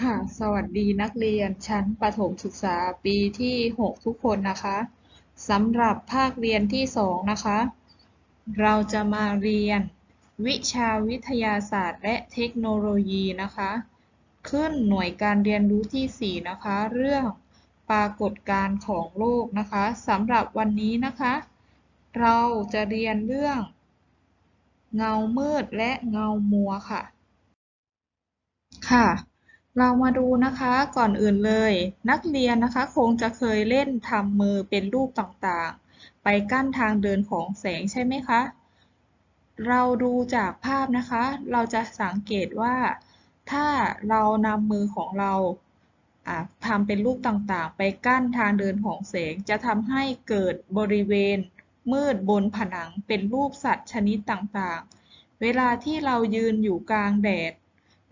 ค่ะ สวัสดีนักเรียนชั้นประถมศึกษาปีที่ 6 ทุกคนนะคะสำหรับภาคเรียนที่ 2 นะคะ เราจะมาเรียน วิชาวิทยาศาสตร์ และเทคโนโลยีนะคะ ขึ้นหน่วยการเรียนรู้ที่ 4 นะคะ เรื่องปรากฏการณ์ของโลกนะคะสำหรับวันนี้นะคะ เราจะเรียนเรื่อง เงามืดและเงามัวค่ะ ค่ะ เรามาดูนะคะก่อนอื่นเลย นักเรียนนะคะคงจะเคยเล่นทำมือเป็นรูปต่างๆ ไปกั้นทางเดินของแสงใช่ไหมคะ เราดูจากภาพนะคะ เราจะสังเกตว่า ถ้าเรานำมือของเราทำเป็นรูปต่างๆ ไปกั้นทางเดินของแสง จะทำให้เกิดบริเวณ มืดบนผนังเป็นรูปสัตว์ชนิดต่างๆ เวลาที่เรายืนอยู่กลางแดด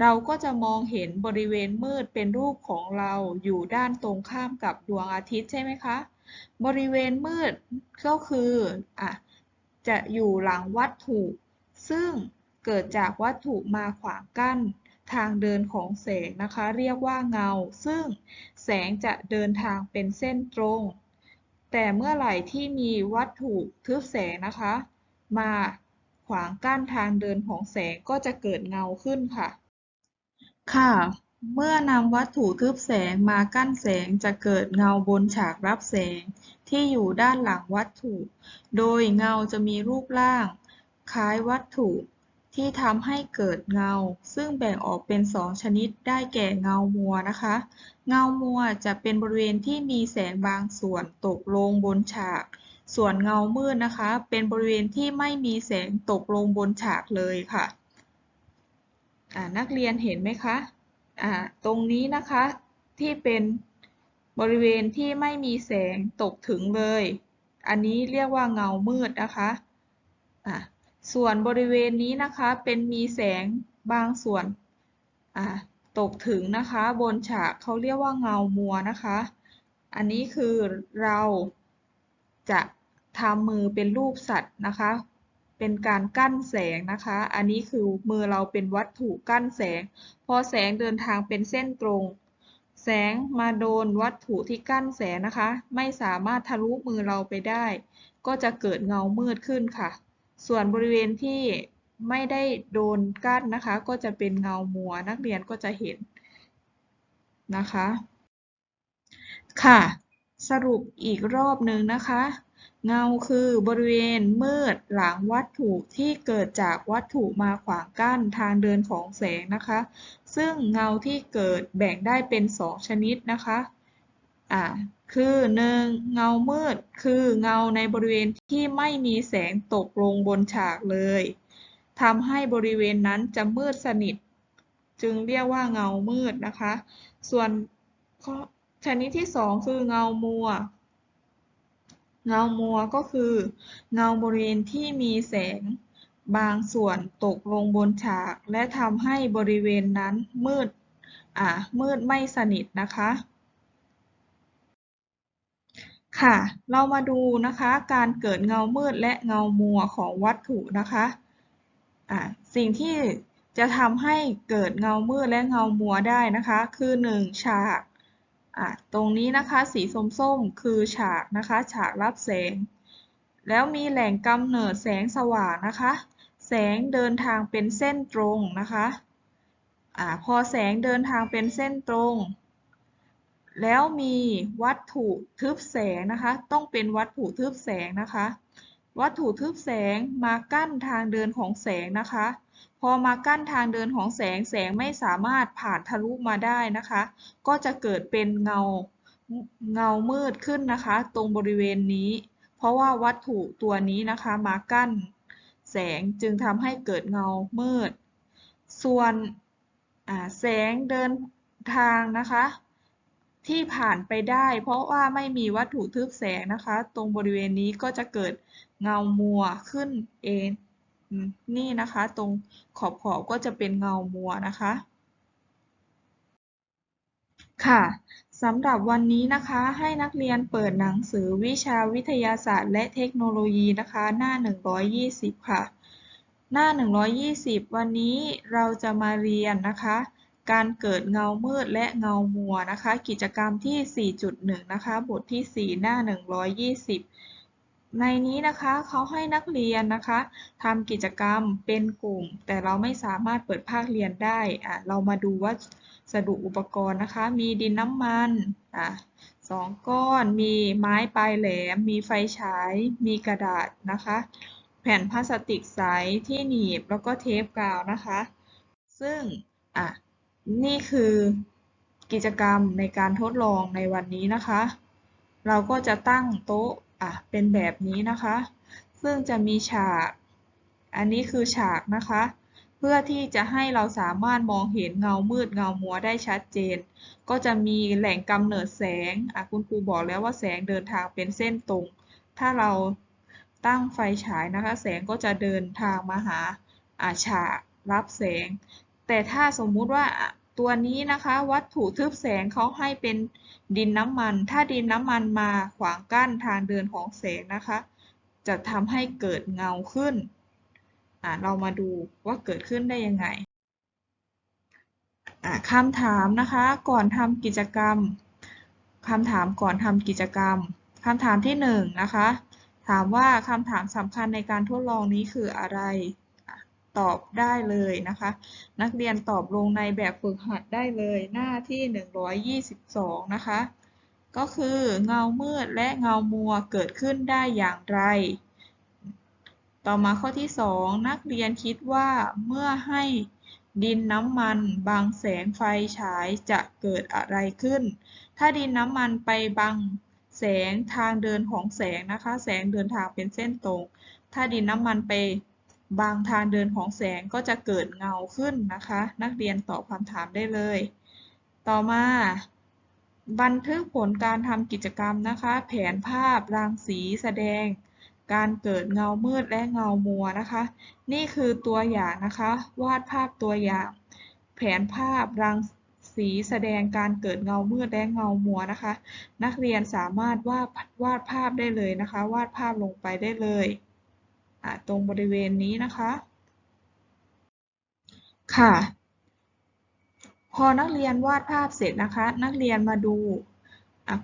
เราก็จะมองเห็นบริเวณมืดเป็นรูปของเราอยู่ด้านตรงข้ามกับดวงอาทิตย์ใช่ไหมคะ บริเวณมืดก็คืออะจะอยู่หลังวัตถุ ซึ่งเกิดจากวัตถุมาขวางกั้นทางเดินของแสงนะคะ เรียกว่าเงา ซึ่งแสงจะเดินทางเป็นเส้นตรง แต่เมื่อไหร่ที่มีวัตถุทึบแสงนะคะ มาขวางกั้นทางเดินของแสงก็จะเกิดเงาขึ้นค่ะ ค่ะ เมื่อนำวัตถุทึบแสงมากั้นแสงจะเกิดเงาบนฉากรับแสงที่อยู่ด้านหลังวัตถุ โดยเงาจะมีรูปร่าง คล้ายวัตถุที่ทำให้เกิดเงา ซึ่งแบ่งออกเป็นสองชนิดได้แก่เงามัวนะคะ เงามัวจะเป็นบริเวณที่มีแสงบางส่วนตกลงบนฉาก ส่วนเงามืดนะคะ เป็นบริเวณที่ไม่มีแสงตกลงบนฉากเลยค่ะ นักเรียนเห็นไหมคะตรงนี้นะคะที่เป็นบริเวณที่ไม่มีแสงตกถึงเลย อันนี้เรียกว่าเงามืดนะคะะส่วนบริเวณนี้นะคะเป็นมีแสงบางส่วนตกถึงนะคะบนฉากเขาเรียกว่าเงามัวนะคะ อันนี้คือเราจะทำมือเป็นรูปสัตว์นะคะ เป็นการกั้นแสงนะคะ อันนี้คือมือเราเป็นวัตถุกั้นแสง พอแสงเดินทางเป็นเส้นตรง แสงมาโดนวัตถุที่กั้นแสงนะคะ ไม่สามารถทะลุมือเราไปได้ ก็จะเกิดเงามืดขึ้นค่ะ ส่วนบริเวณที่ไม่ได้โดนกั้นนะคะ ก็จะเป็นเงามัวนักเรียนก็จะเห็นนะคะ ค่ะ สรุปอีกรอบหนึ่งนะคะ เงาคือบริเวณมืดหลังวัตถุที่เกิดจากวัตถุมาขวางกั้นทางเดินของแสงนะคะ ซึ่งเงาที่เกิดแบ่งได้เป็น 2 ชนิดนะคะอ่าคือหนึ่งเงามืด คือเงาในบริเวณที่ไม่มีแสงตกลงบนฉากเลยทำให้บริเวณนั้นจะมืดสนิท จึงเรียกว่าเงามืดนะคะ ส่วนชนิดที่สองคือเงามัว เงามัวก็คือเงาบริเวณที่มีแสงบางส่วนตกลงบนฉาก และทำให้บริเวณนั้นมืด อ่า มืดไม่สนิทนะคะ ค่ะ เรามาดูนะคะ การเกิดเงามืดและเงามัวของวัตถุนะคะะสิ่งที่จะทำให้เกิดเงามืดและเงามัวได้นะคะ คือ 1 ฉาก ตรงนี้นะคะสีส้มๆคือฉากนะคะฉากรับแสง แล้วมีแหล่งกำเนิดแสงสว่างนะคะ แสงเดินทางเป็นเส้นตรงนะคะอะพอแสงเดินทางเป็นเส้นตรง แล้วมีวัตถุทึบแสงนะคะ ต้องเป็นวัตถุทึบแสงนะคะ วัตถุทึบแสงมากั้นทางเดินของแสงนะคะ พอมากั้นทางเดินของแสงแสงไม่สามารถผ่านทะลุมาได้นะคะ ก็จะเกิดเป็นเงาเงามืดขึ้นนะคะ ตรงบริเวณนี้ เพราะว่าวัตถุตัวนี้นะคะมากั้น แสงจึงทำให้เกิดเงามืด ส่วนแสงเดินทางนะคะ ที่ผ่านไปได้ เพราะว่าไม่มีวัตถุทึบแสงนะคะ ตรงบริเวณนี้ก็จะเกิดเงามัวขึ้นเองนี่นะคะ ตรงขอบขอบก็จะเป็นเงามัวนะคะ ค่ะสำหรับวันนี้นะคะให้นักเรียนเปิดหนังสือวิชาวิทยาศาสตร์ และเทคโนโลยีนะคะ หน้า 120 ค่ะ หน้า 120 วันนี้เราจะมาเรียนนะคะ การเกิดเงามืดและเงามัวนะคะ กิจกรรมที่ 4.1 นะคะ บทที่ 4 หน้า 120 ในนี้นะคะเขาให้นักเรียนนะคะทำกิจกรรมเป็นกลุ่ม แต่เราไม่สามารถเปิดภาคเรียนได้อะเรามาดูวัสดุอุปกรณ์นะคะ มีดินน้ำมันอะสองก้อน มีไม้ปลายแหลม มีไฟฉาย มีกระดาษนะคะ แผ่นพลาสติกใสที่หนีบแล้วก็เทปกาวนะคะ ซึ่งอะ นี่คือกิจกรรมในการทดลองในวันนี้นะคะ เราก็จะตั้งโต๊ะอะเป็นแบบนี้นะคะ ซึ่งจะมีฉาก อันนี้คือฉากนะคะ เพื่อที่จะให้เราสามารถมองเห็นเงามืดเงามัวได้ชัดเจน ก็จะมีแหล่งกำเนิดแสงอะคุณครูบอกแล้วว่าแสงเดินทางเป็นเส้นตรง ถ้าเราตั้งไฟฉายนะคะ แสงก็จะเดินทางมาหาอาฉากรับแสง แต่ถ้าสมมุติว่าตัวนี้นะคะวัตถุทึบแสงเขาให้เป็นดินน้ำมัน ถ้าดินน้ำมันมาขวางกั้นทางเดินของแสงนะคะ จะทำให้เกิดเงาขึ้นอะเรามาดูว่าเกิดขึ้นได้ยังไงคำถามนะคะก่อนทำกิจกรรมคำถามก่อนทำกิจกรรมคำถามที่หนึ่งนะคะ ถามว่าคำถามสำคัญในการทดลองนี้คืออะไร ตอบได้เลยนะคะ นักเรียนตอบลงในแบบฝึกหัดได้เลยหน้าที่ 122 นะคะ ก็คือเงามืดและเงามัวเกิดขึ้นได้อย่างไร ต่อมาข้อที่ 2 นักเรียนคิดว่าเมื่อให้ดินน้ำมันบังแสงไฟฉายจะเกิดอะไรขึ้น ถ้าดินน้ำมันไปบังแสงทางเดินของแสงนะคะ แสงเดินทางเป็นเส้นตรง ถ้าดินน้ำมันไป บังทางเดินของแสงก็จะเกิดเงาขึ้นนะคะ นักเรียนตอบคำถามได้เลย ต่อมา บันทึกผลการทำกิจกรรมนะคะ แผนภาพรังสีแสดง การเกิดเงามืดและเงามัวนะคะ นี่คือตัวอย่างนะคะ วาดภาพตัวอย่าง แผนภาพรังสีแสดงการเกิดเงามืดและเงามัวนะคะ นักเรียนสามารถวาดวาดภาพได้เลยนะคะ วาดภาพลงไปได้เลย ตรงบริเวณนี้นะคะ ค่ะ พอนักเรียนวาดภาพเสร็จนะคะ นักเรียนมาดู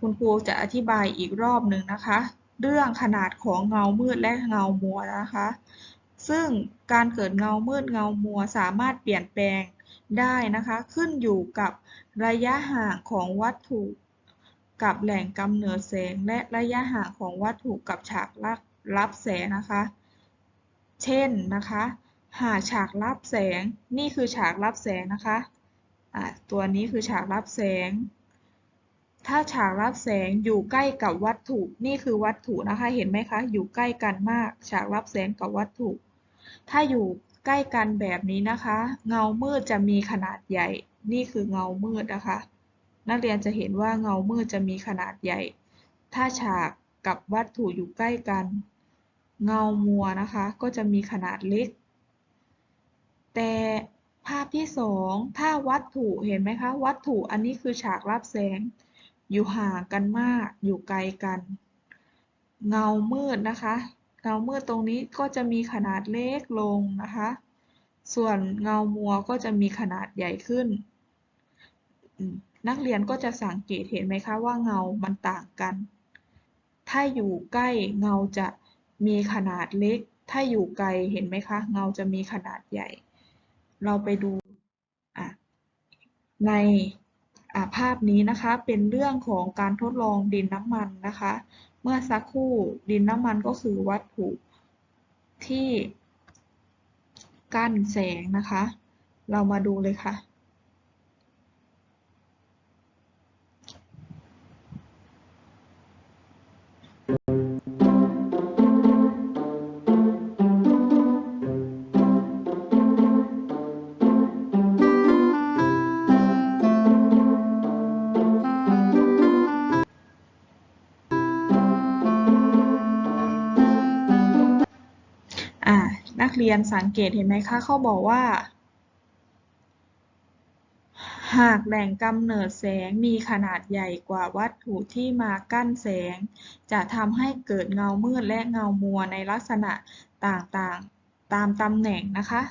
คุณครูจะอธิบายอีกรอบหนึ่งนะคะ เรื่องขนาดของเงามืดและเงามัวนะคะ ซึ่งการเกิดเงามืดเงามัวสามารถเปลี่ยนแปลงได้นะคะ ขึ้นอยู่กับระยะห่างของวัตถุกับแหล่งกำเนิดแสงและระยะห่างของวัตถุกับฉากรับแสงนะคะ เช่นนะคะ หากฉากรับแสงนี่คือฉากรับแสงนะคะะตัวนี้คือฉากรับแสง ถ้าฉากรับแสงอยู่ใกล้กับวัตถุนี่คือวัตถุนะคะเห็นไหมคะ อยู่ใกล้กันมาก ฉากรับแสงกับวัตถุ ถ้าอยู่ใกล้กันแบบนี้นะคะ เงามืดจะมีขนาดใหญ่ นี่คือเงามืดนะคะ นักเรียนจะเห็นว่าเงามืดจะมีขนาดใหญ่ ถ้าฉากกับวัตถุอยู่ใกล้กัน เงามัวนะคะ ก็จะมีขนาดเล็ก แต่ภาพที่สองถ้าวัตถุเห็นไหมคะ วัตถุอันนี้คือฉากรับแสง อยู่ห่างกันมาก อยู่ไกลกัน เงามืดนะคะ เงามืดตรงนี้ก็จะมีขนาดเล็กลงนะคะ ส่วนเงามัวก็จะมีขนาดใหญ่ขึ้น นักเรียนก็จะสังเกตเห็นไหมคะว่าเงามันต่างกัน ถ้าอยู่ใกล้เงาจะ มีขนาดเล็ก ถ้าอยู่ไกลเห็นไหมคะ เงาจะมีขนาดใหญ่ เราไปดูในภาพนี้นะคะเป็นเรื่องของการทดลองดินน้ำมันนะคะ เมื่อสักครู่ดินน้ำมันก็คือวัตถุที่กั้นแสงนะคะ เรามาดูเลยค่ะ เรียนสังเกตเห็นไหมคะเขาบอกว่า หากแหล่งกำเนิดแสงมีขนาดใหญ่กว่าวัตถุที่มากั้นแสง จะทำให้เกิดเงามืดและเงามัวในลักษณะต่างๆ ตามตำแหน่งนะคะ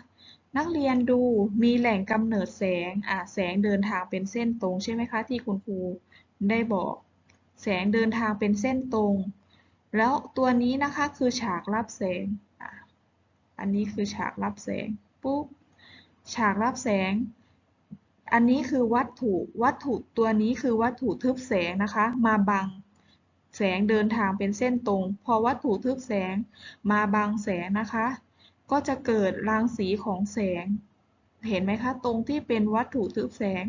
นักเรียนดูมีแหล่งกำเนิดแสงอะแสงเดินทางเป็นเส้นตรงใช่ไหมคะที่คุณครูได้บอก แสงเดินทางเป็นเส้นตรง แล้วตัวนี้นะคะคือฉากรับแสง อันนี้คือฉากรับแสงปุ๊บฉากรับแสง อันนี้คือวัตถุวัตถุตัวนี้คือวัตถุทึบแสงนะคะ มาบังแสงเดินทางเป็นเส้นตรง พอวัตถุทึบแสงมาบังแสงนะคะ ก็จะเกิดรังสีของแสง เห็นไหมคะ ตรงที่เป็นวัตถุทึบแสง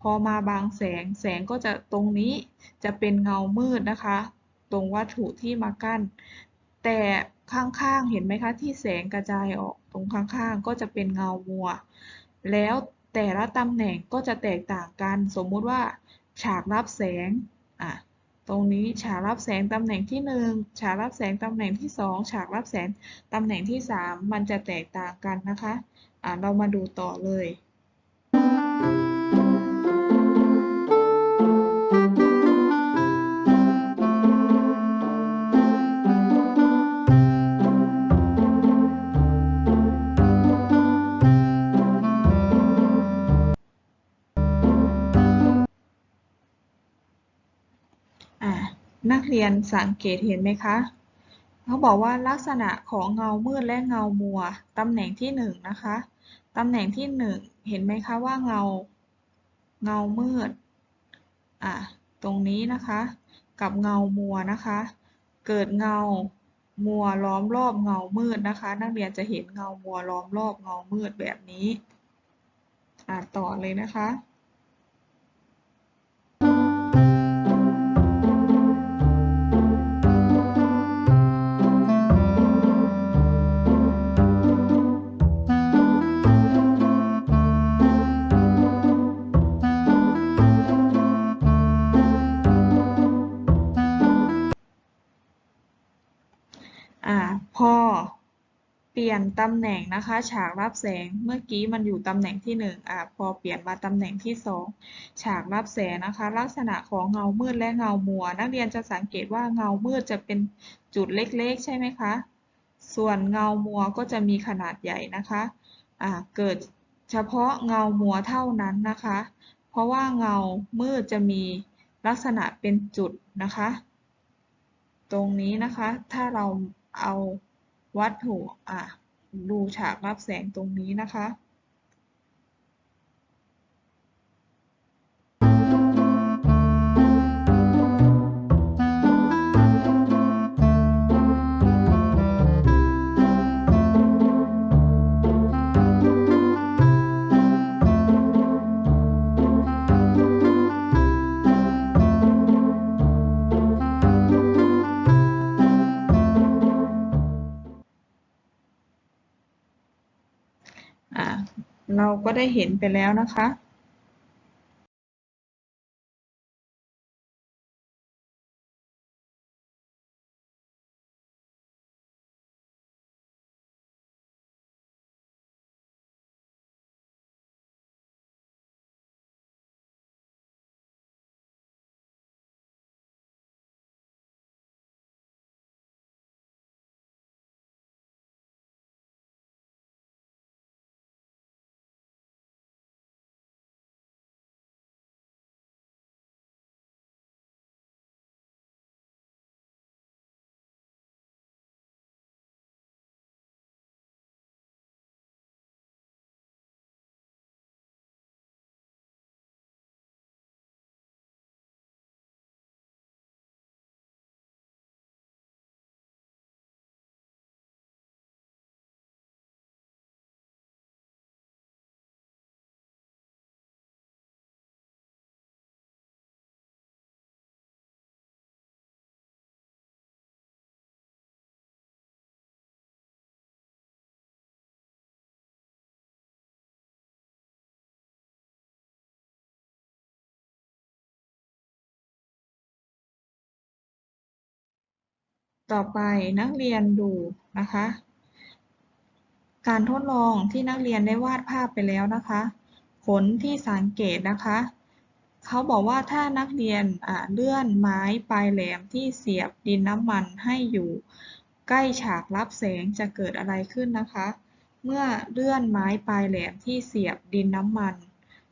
พอมาบางแสง แสงก็จะตรงนี้จะเป็นเงามืดนะคะ ตรงวัตถุที่มากั้น แต่ ข้างๆ เห็นไหมคะ ที่แสงกระจายออกตรงข้างๆ ก็จะเป็นเงามัว แล้วแต่ละตำแหน่งก็จะแตกต่างกัน สมมุติว่า ฉากรับแสงอะตรงนี้ฉากรับแสงตำแหน่งที่หนึ่งฉากรับแสงตำแหน่งที่สองฉากรับแสงตำแหน่งที่สามมันจะแตกต่างกันนะคะ อะเรามาดูต่อเลย เรียนสังเกตเห็นไหมคะเขาบอกว่าลักษณะของเงามืดและเงามัว ตำแหน่งที่หนึ่งนะคะตำแหน่งที่หนึ่งเห็นไหมคะว่าเงา เงามืดอะตรงนี้นะคะ กับเงามัวนะคะ เกิดเงามัวล้อมรอบเงามืดนะคะ นักเรียนจะเห็นเงามัวล้อมรอบเงามืดแบบนี้อะต่อเลยนะคะ ปลี่ยนตำแหน่งนะคะ ฉากรับแสงเมื่อกี้มันอยู่ตำแหน่งที่หนึ่งอ่าพอเปลี่ยนมาตำแหน่งที่สองฉากรับแสงนะคะ ลักษณะของเงามืดและเงามัว นักเรียนจะสังเกตว่าเงามืดจะเป็นจุดเล็กๆ ใช่ไหมคะ ส่วนเงามัวก็จะมีขนาดใหญ่นะคะอ่าเกิดเฉพาะเงามัวเท่านั้นนะคะ เพราะว่าเงามืดจะมีลักษณะเป็นจุดนะคะ ตรงนี้นะคะถ้าเราเอา วัตถุอะดูฉากรับแสงตรงนี้นะคะอะ เราก็ได้เห็นไปแล้วนะคะ ต่อไปนักเรียนดูนะคะ การทดลองที่นักเรียนได้วาดภาพไปแล้วนะคะ ผลที่สังเกตนะคะเขาบอกว่าถ้านักเรียนเลื่อนไม้ปลายแหลมที่เสียบดินน้ำมันให้อยู่ใกล้ฉากรับแสงจะเกิดอะไรขึ้นนะคะ เมื่อเลื่อนไม้ปลายแหลมที่เสียบดินน้ำมัน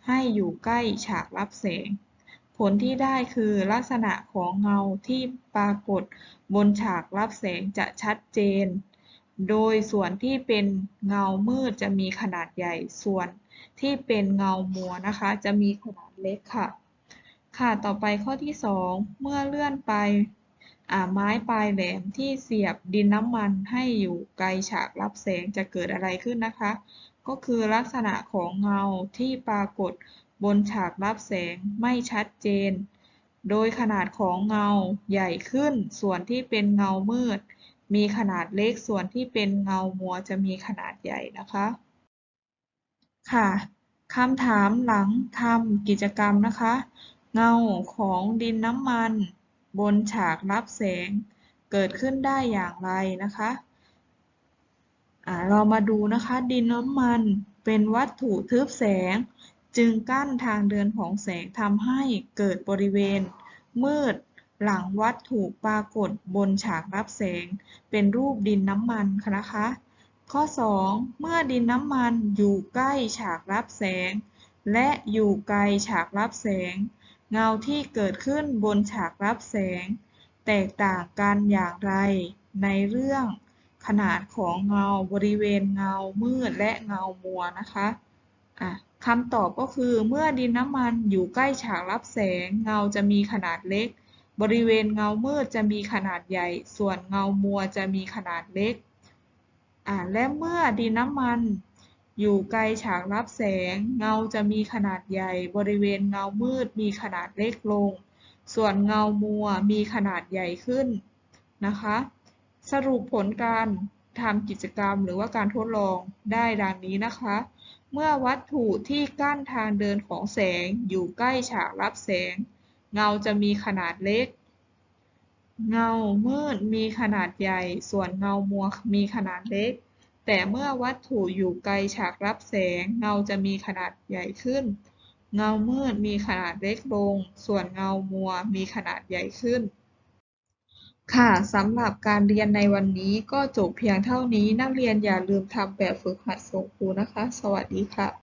ให้อยู่ใกล้ฉากรับแสง ผลที่ได้คือลักษณะของเงาที่ปรากฏบนฉากรับแสงจะชัดเจน โดยส่วนที่เป็นเงามืดจะมีขนาดใหญ่ ส่วนที่เป็นเงามัวนะคะ จะมีขนาดเล็กค่ะ ค่ะ ต่อไปข้อที่ 2 เมื่อเลื่อนไปอ่าไม้ปลายแหลมที่เสียบดินน้ำมันให้อยู่ไกลฉากรับแสงจะเกิดอะไรขึ้นนะคะ ก็คือลักษณะของเงาที่ปรากฏ บนฉากรับแสงไม่ชัดเจน โดยขนาดของเงาใหญ่ขึ้นส่วนที่เป็นเงามืด มีขนาดเล็กส่วนที่เป็นเงามัวจะมีขนาดใหญ่นะคะ ค่ะคำถามหลังทำกิจกรรมนะคะ เงาของดินน้ำมัน บนฉากรับแสง เกิดขึ้นได้อย่างไรนะคะเรามาดูนะคะ ดินน้ำมันเป็นวัตถุทึบแสง จึงกั้นทางเดินของแสงทำให้เกิดบริเวณ มืด หลังวัตถุปรากฏบนฉากรับแสง เป็นรูปดินน้ำมันค่ะนะคะ ข้อ 2 เมื่อดินน้ำมันอยู่ใกล้ฉากรับแสง และอยู่ไกลฉากรับแสง เงาที่เกิดขึ้นบนฉากรับแสง แตกต่างกันอย่างไร ในเรื่อง ขนาดของเงาบริเวณเงามืดและเงามัวนะคะอะ คำตอบก็คือเมื่อดินน้ำมันอยู่ใกล้ฉากรับแสง เงาจะมีขนาดเล็ก บริเวณเงามืดจะมีขนาดใหญ่ ส่วนเงามัวจะมีขนาดเล็กและเมื่อดินน้ำมันอยู่ไกลฉากรับแสง เงาจะมีขนาดใหญ่ บริเวณเงามืดมีขนาดเล็กลง ส่วนเงามัวมีขนาดใหญ่ขึ้นนะคะ สรุปผลการ ทำกิจกรรมหรือว่าการทดลองได้ดังนี้นะคะ เมื่อวัตถุที่กั้นทางเดินของแสงอยู่ใกล้ฉากรับแสง เงาจะมีขนาดเล็ก เงามืดมีขนาดใหญ่ ส่วนเงามัวมีขนาดเล็ก แต่เมื่อวัตถุอยู่ไกลฉากรับแสง เงาจะมีขนาดใหญ่ขึ้น เงามืดมีขนาดเล็กลง ส่วนเงามัวมีขนาดใหญ่ขึ้น ค่ะ สำหรับการเรียนในวันนี้ก็จบเพียงเท่านี้ นักเรียนอย่าลืมทำแบบฝึกหัดส่งครูนะคะ สวัสดีค่ะ